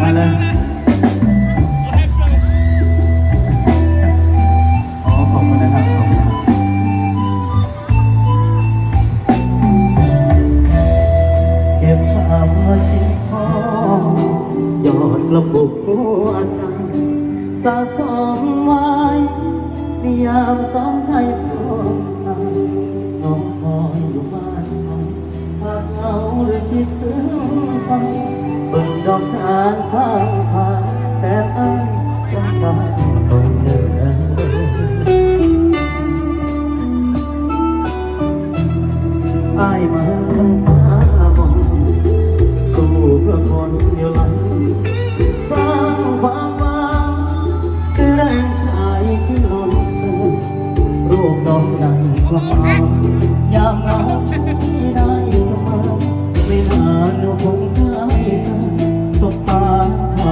มาเลยอ๋อขอบคุณนะครับขอบคุณครับเก็บภาพมชิ้นทองยอดกระปุกหัวใจ สะสมไว้ในยามสองใจพร้อมกันน้องคอยอยู่บ้านเขาหากเหงาหรือคิดถึงฟังเบิ่งดอกจานข้างทางแต่อ้ายต้องการต้องเหนื่อยอ้ายมา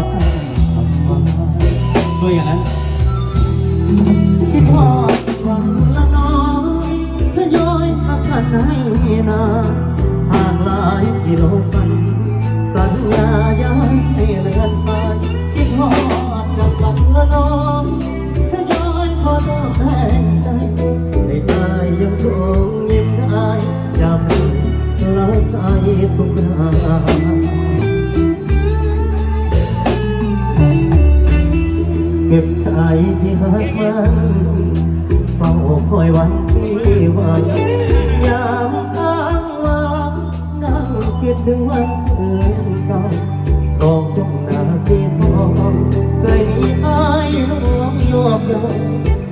ท ที่หักมันเฝ้าคอยวันที่วันยามอ้างว่างนั่งคิดถึงวันเคืนเก่าทองทุ่งนาสีทองเคยมีอายลวงยวบยอง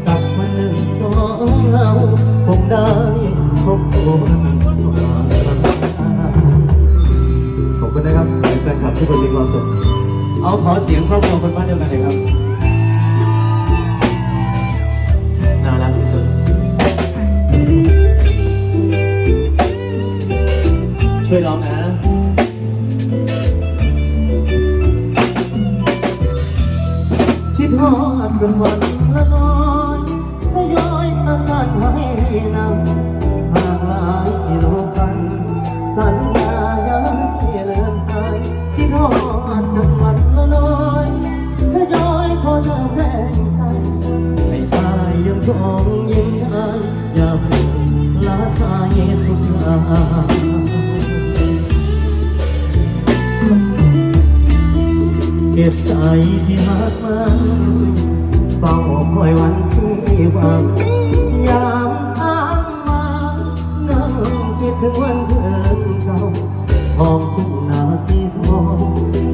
สักวันหนึ่งสองเราคงได้พบคนขอบคุณนะครับแฟนคลับที่คนมีความสุขเอาขอเสียงครอบครัวคนบ้านเดียวกันเลยครับ น่ารักที่สุด ช่วยร้องนะคิดฮอดเป็นวันละน้อยทยอยอาการให้นำห่างหลายกิโลกันสัญญายังที่เลือนหายคิดฮอดเป็นวันายยังยิ้มได้อย่าเพิ่งละทายทุกอย่างเก็บใจที่หักมันเฝ้าคอยวันที่หวังยามอ้างมานั่งคิดถึงวันเดินเก่าทองทุ่งนาสีทอง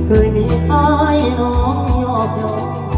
เคยมีอ้ายน้องยอกยอก